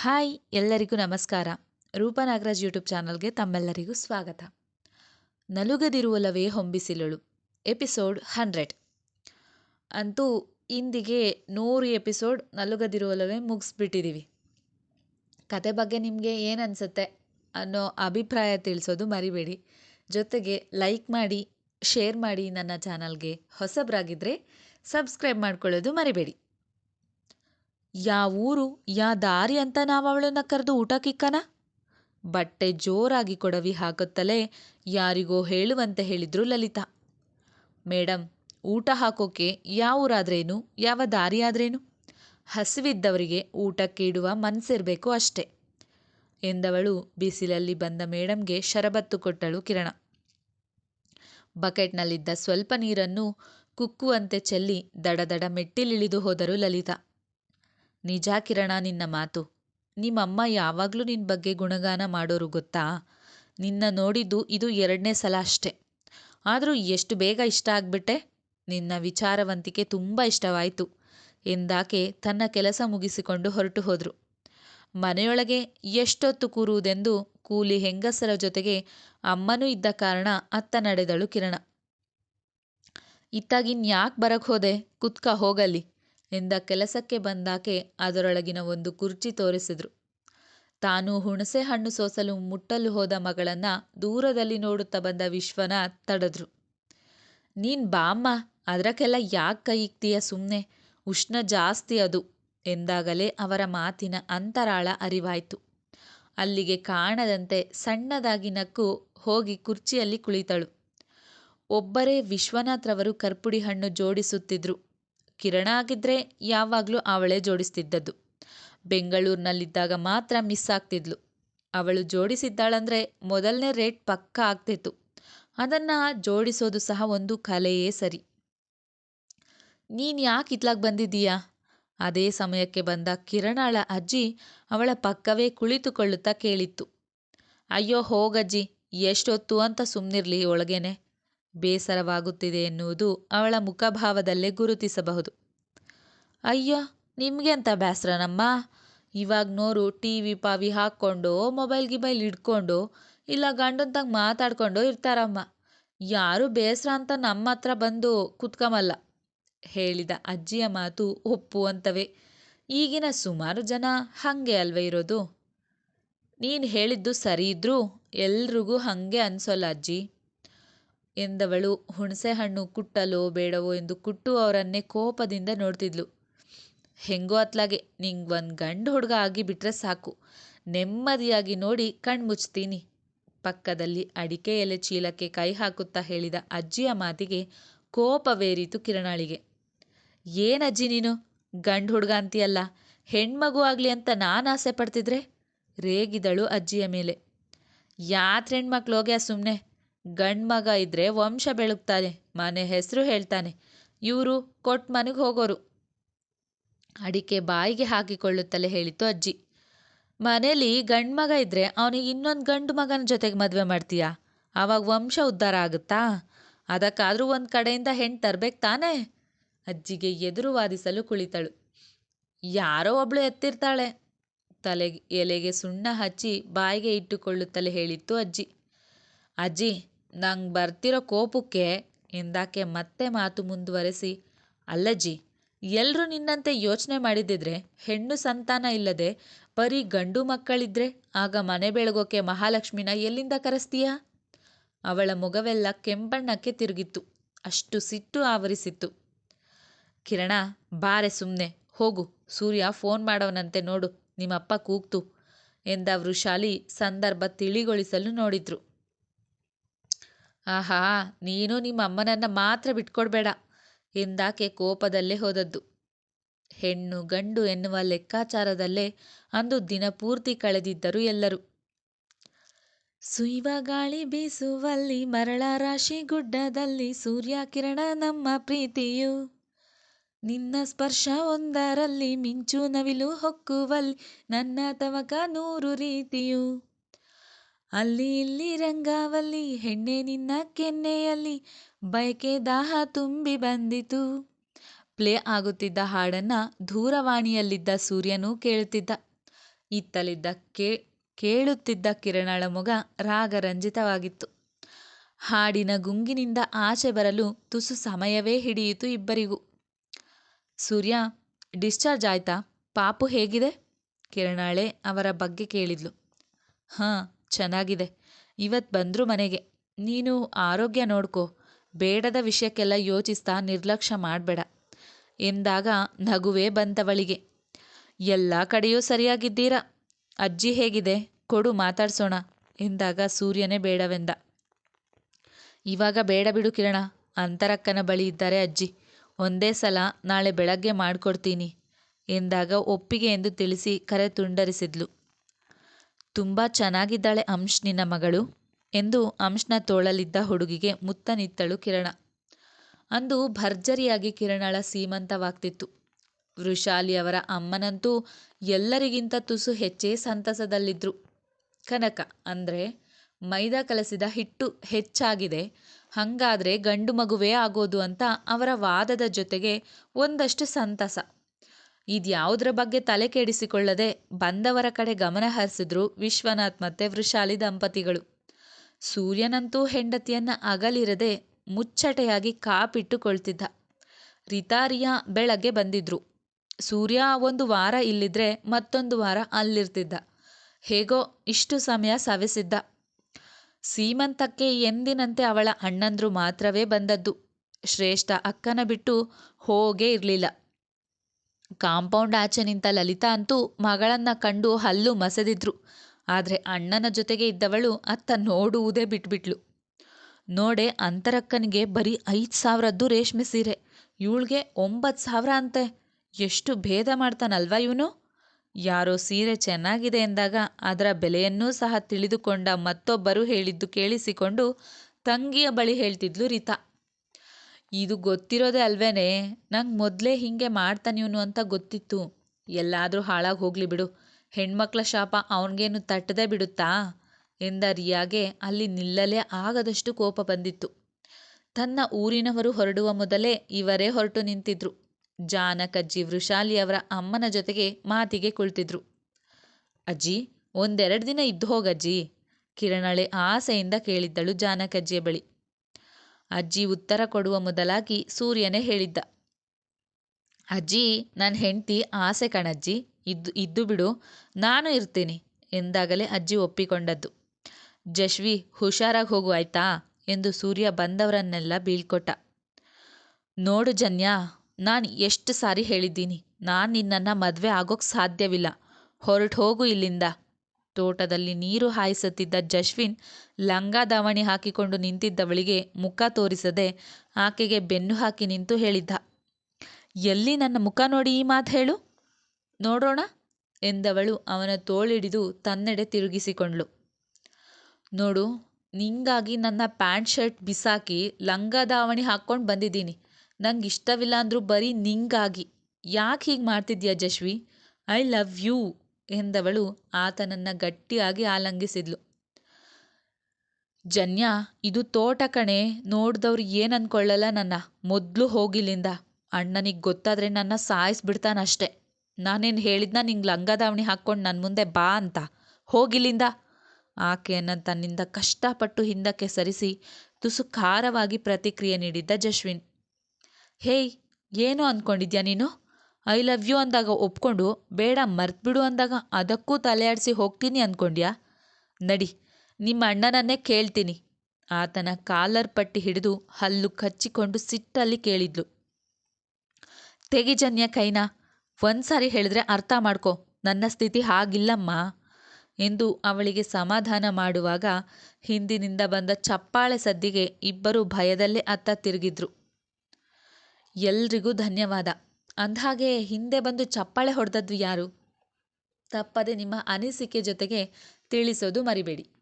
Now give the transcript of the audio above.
Hi, ಎಲ್ಲರಿಗೂ ನಮಸ್ಕಾರ. ರೂಪನಾಗರಾಜ್ YouTube ಚಾನಲ್ಗೆ ತಮ್ಮೆಲ್ಲರಿಗೂ ಸ್ವಾಗತ. ನಲುಗದಿರುವಲವೇ ಹೊಂಬಿಸಿಲಳು. ಎಪಿಸೋಡ್ ಹಂಡ್ರೆಡ್ ಅಂತೂ ಇಂದಿಗೆ ನೂರು ಎಪಿಸೋಡ್ ನಲುಗದಿರುವಲವೇ ಮುಗಿಸ್ಬಿಟ್ಟಿದ್ದೀವಿ ಕತೆ ಬಗ್ಗೆ ನಿಮಗೆ ಏನು ಅನಿಸುತ್ತೆ ಅನ್ನೋ ಅಭಿಪ್ರಾಯ ತಿಳಿಸೋದು ಮರಿಬೇಡಿ. ಜೊತೆಗೆ ಲೈಕ್ ಮಾಡಿ, ಶೇರ್ ಮಾಡಿ ನನ್ನ ಚಾನಲ್ಗೆ ಹೊಸಬ್ರಾಗಿದ್ದರೆ ಸಬ್ಸ್ಕ್ರೈಬ್ ಮಾಡ್ಕೊಳ್ಳೋದು ಮರಿಬೇಡಿ. ಯಾವ ಊರು, ಯಾ ದಾರಿ ಅಂತ ನಾವು ಅವಳನ್ನ ಕರೆದು ಊಟಕ್ಕಿಕ್ಕನ ಬಟ್ಟೆ ಜೋರಾಗಿ ಕೊಡವಿ ಹಾಕುತ್ತಲೇ ಯಾರಿಗೋ ಹೇಳುವಂತೆ ಹೇಳಿದ್ರು ಲಲಿತಾ. ಮೇಡಮ್ ಊಟ ಹಾಕೋಕೆ ಯಾವ ಊರಾದ್ರೇನು, ಯಾವ ದಾರಿ ಆದ್ರೇನು? ಹಸಿವಿದ್ದವರಿಗೆ ಊಟಕ್ಕೆ ಇಡುವ ಮನಸ್ಸಿರಬೇಕು ಅಷ್ಟೆ. ಎಂದವಳು ಬಿಸಿಲಲ್ಲಿ ಬಂದ ಮೇಡಮ್ಗೆ ಶರಬತ್ತು ಕೊಟ್ಟಳು ಕಿರಣ. ಬಕೆಟ್ನಲ್ಲಿದ್ದ ಸ್ವಲ್ಪ ನೀರನ್ನು ಕುಕ್ಕುವಂತೆ ಚೆಲ್ಲಿ ದಡದಡ ಮೆಟ್ಟಿಲಿಳಿದು ಹೋದರು ಲಲಿತಾ. ನಿಜ ಕಿರಣ, ನಿನ್ನ ಮಾತು. ನಿಮ್ಮಮ್ಮ ಯಾವಾಗಲೂ ನಿನ್ನ ಬಗ್ಗೆ ಗುಣಗಾನ ಮಾಡೋರು ಗೊತ್ತಾ? ನಿನ್ನ ನೋಡಿದ್ದು ಇದು ಎರಡನೇ ಸಲ ಅಷ್ಟೆ. ಆದರೂ ಎಷ್ಟು ಬೇಗ ಇಷ್ಟ ಆಗ್ಬಿಟ್ಟೆ? ನಿನ್ನ ವಿಚಾರವಂತಿಕೆ ತುಂಬ ಇಷ್ಟವಾಯಿತು ಎಂದಾಕೆ ತನ್ನ ಕೆಲಸ ಮುಗಿಸಿಕೊಂಡು ಹೊರಟು ಹೋದರು. ಮನೆಯೊಳಗೆ ಎಷ್ಟೊತ್ತು ಕೂರುವುದೆಂದು ಕೂಲಿ ಹೆಂಗಸರ ಜೊತೆಗೆ ಅಮ್ಮನೂ ಇದ್ದ ಕಾರಣ ಅತ್ತ ನಡೆದಳು ಕಿರಣ. ಇತ್ತಾಗಿನ್ಯಾಕೆ ಬರಕ್ಕೆ ಹೋದೆ? ಕುತ್ಕ ಹೋಗಲ್ಲಿ. ಎಂದ ಕೆಲಸಕ್ಕೆ ಬಂದಾಕೆ ಅದರೊಳಗಿನ ಒಂದು ಕುರ್ಚಿ ತೋರಿಸಿದ್ರು. ತಾನು ಹುಣಸೆ ಹಣ್ಣು ಸೋಸಲು ಮುಟ್ಟಲು ಹೋದ ಮಗಳನ್ನ ದೂರದಲ್ಲಿ ನೋಡುತ್ತಾ ಬಂದ ವಿಶ್ವನಾಥ್ ತಡೆದ್ರು. ನೀನ್ ಬಾಮ್ಮ ಅದಕ್ಕೆಲ್ಲ ಯಾಕೆ ಕೈ ಇಕ್ತೀಯ ಸುಮ್ಮನೆ ಉಷ್ಣ ಜಾಸ್ತಿ ಅದು, ಎಂದಾಗಲೇ ಅವರ ಮಾತಿನ ಅಂತರಾಳ ಅರಿವಾಯ್ತು. ಅಲ್ಲಿಗೆ ಕಾಣದಂತೆ ಸಣ್ಣದಾಗಿ ನಕ್ಕು ಹೋಗಿ ಕುರ್ಚಿಯಲ್ಲಿ ಕುಳಿತಳು. ಒಬ್ಬರೇ ವಿಶ್ವನಾಥ್ರವರು ಕರ್ಪುಡಿ ಹಣ್ಣು ಜೋಡಿಸುತ್ತಿದ್ರು. ಕಿರಣ ಆಗಿದ್ರೆ ಯಾವಾಗಲೂ ಅವಳೇ ಜೋಡಿಸ್ತಿದ್ದದ್ದು. ಬೆಂಗಳೂರಿನಲ್ಲಿದ್ದಾಗ ಮಾತ್ರ ಮಿಸ್ ಆಗ್ತಿದ್ಲು. ಅವಳು ಜೋಡಿಸಿದ್ದಾಳಂದ್ರೆ ಮೊದಲನೇ ರೇಟ್ ಪಕ್ಕ ಆಗ್ತಿತ್ತು. ಅದನ್ನ ಜೋಡಿಸೋದು ಸಹ ಒಂದು ಕಲೆಯೇ ಸರಿ. ನೀನು ಯಾಕೆ ಇತ್ಲಾಗ ಬಂದಿದ್ದೀಯಾ? ಅದೇ ಸಮಯಕ್ಕೆ ಬಂದ ಕಿರಣಾಳ ಅಜ್ಜಿ ಅವಳ ಪಕ್ಕವೇ ಕುಳಿತುಕೊಳ್ಳುತ್ತಾ ಕೇಳಿತ್ತು. ಅಯ್ಯೋ ಹೋಗಜ್ಜಿ, ಎಷ್ಟೊತ್ತು ಅಂತ ಸುಮ್ಮನಿರ್ಲಿ ಒಳಗೇನೆ. ಬೇಸರವಾಗುತ್ತಿದೆ ಎನ್ನುವುದು ಅವಳ ಮುಖಭಾವದಲ್ಲೇ ಗುರುತಿಸಬಹುದು. ಅಯ್ಯೋ, ನಿಮಗೆ ಅಂತ ಬೇಸರನಮ್ಮ ಇವಾಗ ನೋರು ಟಿ ವಿ ಪಾವಿ ಹಾಕ್ಕೊಂಡು, ಮೊಬೈಲ್ ಗಿಬೈಲ್ ಹಿಡ್ಕೊಂಡು, ಇಲ್ಲ ಗಂಡಂತಾಗ ಮಾತಾಡ್ಕೊಂಡು ಇರ್ತಾರಮ್ಮ. ಯಾರು ಬೇಸರ ಅಂತ ನಮ್ಮ ಹತ್ರ ಬಂದು ಕುತ್ಕಮಲ್ಲ. ಹೇಳಿದ ಅಜ್ಜಿಯ ಮಾತು ಒಪ್ಪುವಂತವೇ. ಈಗಿನ ಸುಮಾರು ಜನ ಹಾಗೆ ಅಲ್ವೇ ಇರೋದು? ನೀನು ಹೇಳಿದ್ದು ಸರಿ ಇದ್ರೂ ಎಲ್ರಿಗೂ ಹಾಗೆ ಅನ್ಸೋಲ್ಲ ಅಜ್ಜಿ. ಎಂದವಳು ಹುಣಸೆಹಣ್ಣು ಕುಟ್ಟಲೋ ಬೇಡವೋ ಎಂದು ಕುಟ್ಟು ಅವರನ್ನೇ ಕೋಪದಿಂದ ನೋಡ್ತಿದ್ಲು. ಹೆಂಗೋ ಅತ್ಲಾಗೆ, ನಿಂಗೆ ಒಂದು ಗಂಡು ಹುಡುಗ ಆಗಿ ಬಿಟ್ರೆ ಸಾಕು. ನೆಮ್ಮದಿಯಾಗಿ ನೋಡಿ ಕಣ್ಮುಚ್ತೀನಿ ಪಕ್ಕದಲ್ಲಿ ಅಡಿಕೆ ಎಲೆ ಚೀಲಕ್ಕೆ ಕೈ ಹಾಕುತ್ತಾ ಹೇಳಿದ ಅಜ್ಜಿಯ ಮಾತಿಗೆ ಕೋಪವೇರಿತು ಕಿರಣಾಳಿಗೆ. ಏನಜ್ಜಿ ನೀನು? ಗಂಡು ಹುಡುಗ ಅಂತೀಯಲ್ಲ, ಹೆಣ್ಮಗು ಆಗಲಿ ಅಂತ ನಾನು ಆಸೆ ಪಡ್ತಿದ್ರೆ? ರೇಗಿದಳು ಅಜ್ಜಿಯ ಮೇಲೆ. ಯಾತ್ರ ಹೆಣ್ಮಕ್ಳು ಹೋಗ್ಯಾ ಸುಮ್ಮನೆ ಗಂಡು ಮಗ ಇದ್ದರೆ ವಂಶ ಬೆಳಗ್ತಾನೆ, ಮನೆ ಹೆಸರು ಹೇಳ್ತಾನೆ. ಇವರು ಕೊಟ್ಟು ಮನೆಗೆ ಹೋಗೋರು. ಅಡಿಕೆ ಬಾಯಿಗೆ ಹಾಕಿಕೊಳ್ಳುತ್ತಲೇ ಹೇಳಿತು ಅಜ್ಜಿ. ಮನೇಲಿ ಗಂಡು ಮಗ ಇದ್ದರೆ ಅವನಿಗೆ ಇನ್ನೊಂದು ಗಂಡು ಮಗನ ಜೊತೆಗೆ ಮದುವೆ ಮಾಡ್ತೀಯಾ? ಆವಾಗ ವಂಶ ಉದ್ಧಾರ ಆಗುತ್ತಾ? ಅದಕ್ಕಾದರೂ ಒಂದು ಕಡೆಯಿಂದ ಹೆಣ್ಣು ತರಬೇಕು ತಾನೇ? ಅಜ್ಜಿಗೆ ಎದುರು ವಾದಿಸಲು ಕುಳಿತಳು. ಯಾರೋ ಒಬ್ಳು ಎತ್ತಿರ್ತಾಳೆ. ತಲೆಗೆ ಎಲೆಗೆ ಸುಣ್ಣ ಹಚ್ಚಿ ಬಾಯಿಗೆ ಇಟ್ಟುಕೊಳ್ಳುತ್ತಲೇ ಹೇಳಿತ್ತು ಅಜ್ಜಿ. ಅಜ್ಜಿ ನಂಗೆ ಬರ್ತಿರೋ ಕೋಪಕ್ಕೆ ಎಂದಾಕೆ ಮತ್ತೆ ಮಾತು ಮುಂದುವರೆಸಿ, ಅಲ್ಲಜ್ಜಿ ಎಲ್ಲರೂ ನಿನ್ನಂತೆ ಯೋಚನೆ ಮಾಡಿದ್ದಿದ್ರೆ ಹೆಣ್ಣು ಸಂತಾನ ಇಲ್ಲದೆ ಬರೀ ಗಂಡು ಮಕ್ಕಳಿದ್ರೆ ಆಗ ಮನೆ ಬೆಳಗೋಕೆ ಮಹಾಲಕ್ಷ್ಮಿನ ಎಲ್ಲಿಂದ ಕರೆಸ್ತೀಯಾ? ಅವಳ ಮುಗವೆಲ್ಲ ಕೆಂಬಣ್ಣಕ್ಕೆ ತಿರುಗಿತ್ತು, ಅಷ್ಟು ಸಿಟ್ಟು ಆವರಿಸಿತ್ತು. ಕಿರಣ, ಬಾರೆ ಸುಮ್ಮನೆ ಹೋಗು, ಸೂರ್ಯ ಫೋನ್ ಮಾಡೋನಂತೆ ನೋಡು, ನಿಮ್ಮಪ್ಪ ಕೂಗ್ತು ಎಂದ ವೃಷಾಲಿ ಸಂದರ್ಭ ತಿಳಿಗೊಳಿಸಲು ನೋಡಿದ್ರು. ಆಹಾ, ನೀನು ನಿಮ್ಮ ಅಮ್ಮನನ್ನ ಮಾತ್ರ ಬಿಟ್ಕೊಡ್ಬೇಡ. ಎಂದಾಕೆ ಕೋಪದಲ್ಲೇ ಹೋದದ್ದು. ಹೆಣ್ಣು ಗಂಡು ಎನ್ನುವ ಲೆಕ್ಕಾಚಾರದಲ್ಲೇ ಅಂದು ದಿನ ಪೂರ್ತಿ ಕಳೆದಿದ್ದರು ಎಲ್ಲರೂ. ಸುಯ್ವ ಗಾಳಿ ಬೀಸುವಲ್ಲಿ, ಮರಳ ರಾಶಿ ಗುಡ್ಡದಲ್ಲಿ ಸೂರ್ಯ ಕಿರಣ ನಮ್ಮ ಪ್ರೀತಿಯು. ನಿನ್ನ ಸ್ಪರ್ಶ ಒಂದರಲ್ಲಿ, ಮಿಂಚು ನವಿಲು ಹೊಕ್ಕುವಲ್ಲಿ, ನನ್ನ ತವಕ ನೂರು ರೀತಿಯು. ಅಲ್ಲಿ ಇಲ್ಲಿ ರಂಗಾವಲ್ಲಿ, ಹೆಣ್ಣೆ ನಿನ್ನ ಕೆನ್ನೆಯಲ್ಲಿ, ಬಯಕೆ ದಾಹ ತುಂಬಿ ಬಂದಿತು. ಪ್ಲೇ ಆಗುತ್ತಿದ್ದ ಹಾಡನ್ನ ದೂರವಾಣಿಯಲ್ಲಿದ್ದ ಸೂರ್ಯನೂ ಕೇಳುತ್ತಿದ್ದ. ಇತ್ತಲಿದ್ದ ಕೇ, ಕೇಳುತ್ತಿದ್ದ ಕಿರಣಳ ಮೊಗ ರಾಗರಂಜಿತವಾಗಿತ್ತು. ಹಾಡಿನ ಗುಂಗಿನಿಂದ ಆಚೆ ಬರಲು ತುಸು ಸಮಯವೇ ಹಿಡಿಯಿತು ಇಬ್ಬರಿಗೂ. ಸೂರ್ಯ, ಡಿಸ್ಚಾರ್ಜ್ ಆಯ್ತಾ? ಪಾಪು ಹೇಗಿದೆ? ಕಿರಣಾಳೆ ಅವರ ಬಗ್ಗೆ ಕೇಳಿದ್ಲು. ಹಾಂ ಚೆನ್ನಾಗಿದೆ. ಇವತ್ತು ಬಂದರು ಮನೆಗೆ. ನೀನು ಆರೋಗ್ಯ ನೋಡ್ಕೋ. ಬೇಡದ ವಿಷಯಕ್ಕೆಲ್ಲ ಯೋಚಿಸ್ತಾ ನಿರ್ಲಕ್ಷ್ಯ ಮಾಡಬೇಡ. ಎಂದಾಗ ನಗುವೇ ಬಂತವಳಿಗೆ. ಎಲ್ಲ ಕಡೆಯೂ ಸರಿಯಾಗಿದ್ದೀರಾ? ಅಜ್ಜಿ ಹೇಗಿದೆ? ಕೊಡು ಮಾತಾಡ್ಸೋಣ ಎಂದಾಗ ಸೂರ್ಯನೇ ಬೇಡವೆಂದ. ಇವಾಗ ಬೇಡ ಬಿಡು ಕಿರಣ. ಅಂತರಕ್ಕನ ಬಳಿ ಇದ್ದಾರೆ ಅಜ್ಜಿ. ಒಂದೇ ಸಲ ನಾಳೆ ಬೆಳಗ್ಗೆ ಮಾಡಿಕೊಡ್ತೀನಿ ಎಂದಾಗ ಒಪ್ಪಿಗೆ ಎಂದು ತಿಳಿಸಿ ಕರೆ ತುಂಡರಿಸಿದ್ಲು. ತುಂಬ ಚೆನ್ನಾಗಿದ್ದಾಳೆ ಅಂಶ್ ನಿನ್ನ ಮಗಳು ಎಂದು ಅಂಶ್ನ ತೋಳಲಿದ್ದ ಹುಡುಗಿಗೆ ಮುತ್ತನಿತ್ತಳು ಕಿರಣ. ಅಂದು ಭರ್ಜರಿಯಾಗಿ ಕಿರಣಳ ಸೀಮಂತವಾಗ್ತಿತ್ತು. ವೃಷಾಲಿಯವರ ಅಮ್ಮನಂತೂ ಎಲ್ಲರಿಗಿಂತ ತುಸು ಹೆಚ್ಚೇ ಸಂತಸದಲ್ಲಿದ್ದರು ಕನಕ ಅಂದರೆ ಮೈದಾ ಕಲಸಿದ ಹಿಟ್ಟು ಹೆಚ್ಚಾಗಿದೆ, ಹಾಗಾದರೆ ಗಂಡು ಮಗುವೇ ಆಗೋದು ಅಂತ ಅವರ ವಾದದ ಜೊತೆಗೆ ಒಂದಷ್ಟು ಸಂತಸ. ಇದ್ಯಾವುದರ ಬಗ್ಗೆ ತಲೆ ಕೆಡಿಸಿಕೊಳ್ಳದೆ ಬಂದವರ ಕಡೆ ಗಮನ ಹರಿಸಿದ್ರು ವಿಶ್ವನಾಥ್ ಮತ್ತೆ ವೃಷಾಲಿ ದಂಪತಿಗಳು. ಸೂರ್ಯನಂತೂ ಹೆಂಡತಿಯನ್ನ ಅಗಲಿರದೆ ಮುಚ್ಚಟೆಯಾಗಿ ಕಾಪಿಟ್ಟುಕೊಳ್ತಿದ್ದ. ರಿತಾರಿಯಾ ಬೆಳಗ್ಗೆ ಬಂದಿದ್ರು. ಸೂರ್ಯ ಒಂದು ವಾರ ಇಲ್ಲಿದ್ರೆ ಮತ್ತೊಂದು ವಾರ ಅಲ್ಲಿರ್ತಿದ್ದ. ಹೇಗೋ ಇಷ್ಟು ಸಮಯ ಸವೆಸಿದ್ದ. ಸೀಮಂತಕ್ಕೆ ಎಂದಿನಂತೆ ಅವಳ ಅಣ್ಣಂದ್ರು ಮಾತ್ರವೇ ಬಂದದ್ದು. ಶ್ರೇಷ್ಠ ಅಕ್ಕನ ಬಿಟ್ಟು ಹೋಗೇ ಇರಲಿಲ್ಲ. ಕಾಂಪೌಂಡ್ ಆಚೆ ನಿಂತ ಲಲಿತಾ ಅಂತೂ ಮಗಳನ್ನ ಕಂಡು ಹಲ್ಲು ಮಸೆದಿದ್ರು. ಆದರೆ ಅಣ್ಣನ ಜೊತೆಗೆ ಇದ್ದವಳು ಅತ್ತ ನೋಡುವುದೇ ಬಿಟ್ಬಿಟ್ಲು. ನೋಡೆ ಅಂತರಕ್ಕನಿಗೆ ಬರೀ ಐದು ಸಾವಿರದ್ದು ರೇಷ್ಮೆ ಸೀರೆ. ಇವಳಿಗೆ ಒಂಬತ್ತು ಸಾವಿರ ಅಂತೆ. ಎಷ್ಟು ಭೇದ ಮಾಡ್ತಾನಲ್ವಾ ಇವನು? ಯಾರೋ ಸೀರೆ ಚೆನ್ನಾಗಿದೆ ಎಂದಾಗ ಅದರ ಬೆಲೆಯನ್ನೂ ಸಹ ತಿಳಿದುಕೊಂಡ ಮತ್ತೊಬ್ಬರು ಹೇಳಿದ್ದು ಕೇಳಿಸಿಕೊಂಡು ತಂಗಿಯ ಬಳಿ ಹೇಳ್ತಿದ್ಲು ರೀತಾ. ಇದು ಗೊತ್ತಿರೋದೆ ಅಲ್ವೇನೆ? ನಂಗೆ ಮೊದಲೇ ಹಿಂಗೆ ಮಾಡ್ತಾನೆ ಇವನು ಅಂತ ಗೊತ್ತಿತ್ತು. ಎಲ್ಲಾದರೂ ಹಾಳಾಗಿ ಹೋಗ್ಲಿ ಬಿಡು. ಹೆಣ್ಮಕ್ಳ ಶಾಪ ಅವನಿಗೇನು ತಟ್ಟದೆ ಬಿಡುತ್ತಾ? ಎಂದ ರಿಯಾಗೆ ಅಲ್ಲಿ ನಿಲ್ಲಲೇ ಆಗದಷ್ಟು ಕೋಪ ಬಂದಿತ್ತು. ತನ್ನ ಊರಿನವರು ಹೊರಡುವ ಮೊದಲೇ ಇವರೇ ಹೊರಟು ನಿಂತಿದ್ರು. ಜಾನಕಜ್ಜಿ ವೃಷಾಲಿ ಅವರ ಅಮ್ಮನ ಜೊತೆಗೆ ಮಾತಿಗೆ ಕುಳಿತಿದ್ರು. ಅಜ್ಜಿ, ಒಂದೆರಡು ದಿನ ಇದ್ದು ಹೋಗಜ್ಜಿ? ಕಿರಣಳೆ ಆಸೆಯಿಂದ ಕೇಳಿದ್ದಳು ಜಾನಕಜ್ಜಿಯ ಬಳಿ. ಅಜ್ಜಿ ಉತ್ತರ ಕೊಡುವ ಮೊದಲಾಗಿ ಸೂರ್ಯನೇ ಹೇಳಿದ್ದ. ಅಜ್ಜಿ ನನ್ನ ಹೆಂಡತಿ ಆಸೆ ಕಣಜ್ಜಿ, ಇದ್ದು ಇದ್ದು ಬಿಡು, ನಾನು ಇರ್ತೀನಿ ಎಂದಾಗಲೇ ಅಜ್ಜಿ ಒಪ್ಪಿಕೊಂಡದ್ದು. ಜಶ್ವಿ, ಹುಷಾರಾಗಿ ಹೋಗು ಆಯ್ತಾ ಎಂದು ಸೂರ್ಯ ಬಂದವರನ್ನೆಲ್ಲ ಬೀಳ್ಕೊಟ್ಟ. ನೋಡು ಜನ್ಯಾ, ನಾನು ಎಷ್ಟು ಸಾರಿ ಹೇಳಿದ್ದೀನಿ, ನಾನು ನಿನ್ನನ್ನು ಮದುವೆ ಆಗೋಕ್ಕೆ ಸಾಧ್ಯವಿಲ್ಲ ಹೊರಟು ಹೋಗು ಇಲ್ಲಿಂದ. ತೋಟದಲ್ಲಿ ನೀರು ಹಾಯಿಸುತ್ತಿದ್ದ ಜಶ್ವಿನ್ ಲಂಗ ದಾವಣಿ ಹಾಕಿಕೊಂಡು ನಿಂತಿದ್ದವಳಿಗೆ ಮುಖ ತೋರಿಸದೆ ಆಕೆಗೆ ಬೆನ್ನು ಹಾಕಿ ನಿಂತು ಹೇಳಿದ್ದ, ಎಲ್ಲಿ ನನ್ನ ಮುಖ ನೋಡಿ ಈ ಮಾತು ಹೇಳು? ನೋಡೋಣ ಎಂದವಳು ಅವನ ತೋಳಿಡಿದು ತನ್ನೆಡೆ ತಿರುಗಿಸಿಕೊಂಡ್ಳು. ನೋಡು, ನಿಂಗಾಗಿ ನನ್ನ ಪ್ಯಾಂಟ್ ಶರ್ಟ್ ಬಿಸಾಕಿ ಲಂಗ ದಾವಣಿ ಹಾಕ್ಕೊಂಡು ಬಂದಿದ್ದೀನಿ. ನಂಗೆ ಇಷ್ಟವಿಲ್ಲ ಅಂದರೂ ಬರೀ ನಿಂಗಾಗಿ. ಯಾಕೆ ಹೀಗೆ ಮಾಡ್ತಿದ್ಯಾ ಜಶ್ವಿ? I love you. ಎಂದವಳು ಆತನನ್ನ ಗಟ್ಟಿಯಾಗಿ ಆಲಂಗಿಸಿದ್ಲು. ಜನ್ಯ, ಇದು ತೋಟ ಕಣೆ, ನೋಡ್ದವ್ರು ಏನು ಅನ್ಕೊಳ್ಳಲ್ಲ ನನ್ನ, ಮೊದಲು ಹೋಗಿಲ್ಲಿಂದ. ಅಣ್ಣನಿಗೆ ಗೊತ್ತಾದರೆ ನನ್ನ ಸಾಯಿಸ್ಬಿಡ್ತಾನಷ್ಟೆ ನಾನೇನು ಹೇಳಿದ್ನ ನಿಂಗೆ ಲಂಗದಾವಣಿ ಹಾಕ್ಕೊಂಡು ನನ್ನ ಮುಂದೆ ಬಾ ಅಂತ. ಹೋಗಿಲ್ಲಿಂದ. ಆಕೆಯನ್ನು ತನ್ನಿಂದ ಕಷ್ಟಪಟ್ಟು ಹಿಂದಕ್ಕೆ ಸರಿಸಿ ತುಸು ಖಾರವಾಗಿ ಪ್ರತಿಕ್ರಿಯೆ ನೀಡಿದ್ದ ಜಶ್ವಿನ್. ಹೇಯ್, ಏನು ಅಂದ್ಕೊಂಡಿದ್ಯಾ ನೀನು? ಐ ಲವ್ ಯು ಅಂದಾಗ ಒಪ್ಕೊಂಡು, ಬೇಡ, ಮರ್ತ್ಬಿಡು ಅಂದಾಗ ಅದಕ್ಕೂ ತಲೆಯಾಡಿಸಿ ಹೋಗ್ತೀನಿ ಅಂದ್ಕೊಂಡ್ಯಾ ನಡಿ, ನಿಮ್ಮ ಅಣ್ಣನನ್ನೇ ಕೇಳ್ತೀನಿ. ಆತನ ಕಾಲರ್ ಪಟ್ಟಿ ಹಿಡಿದು ಹಲ್ಲು ಕಚ್ಚಿಕೊಂಡು ಸಿಟ್ಟಲ್ಲಿ ಕೇಳಿದ್ಲು. ತೆಗಿಜನ್ಯ ಕೈನ, ಒಂದ್ಸಾರಿ ಹೇಳಿದ್ರೆ ಅರ್ಥ ಮಾಡ್ಕೊ, ನನ್ನ ಸ್ಥಿತಿ ಹಾಗಿಲ್ಲಮ್ಮ ಎಂದು ಅವಳಿಗೆ ಸಮಾಧಾನ ಮಾಡುವಾಗ ಹಿಂದಿನಿಂದ ಬಂದ ಚಪ್ಪಾಳೆ ಸದ್ದಿಗೆ ಇಬ್ಬರು ಭಯದಲ್ಲೇ ಅತ್ತ ತಿರುಗಿದ್ರು. ಎಲ್ರಿಗೂ ಧನ್ಯವಾದ. ಅಂದಹಾಗೆ ಹಿಂದೆ ಬಂದು ಚಪ್ಪಾಳೆ ಹೊಡೆದದ್ದು ಯಾರು? ತಪ್ಪದೆ ನಿಮ್ಮ ಅನಿಸಿಕೆ ಜೊತೆಗೆ ತಿಳಿಸೋದು ಮರಿಬೇಡಿ.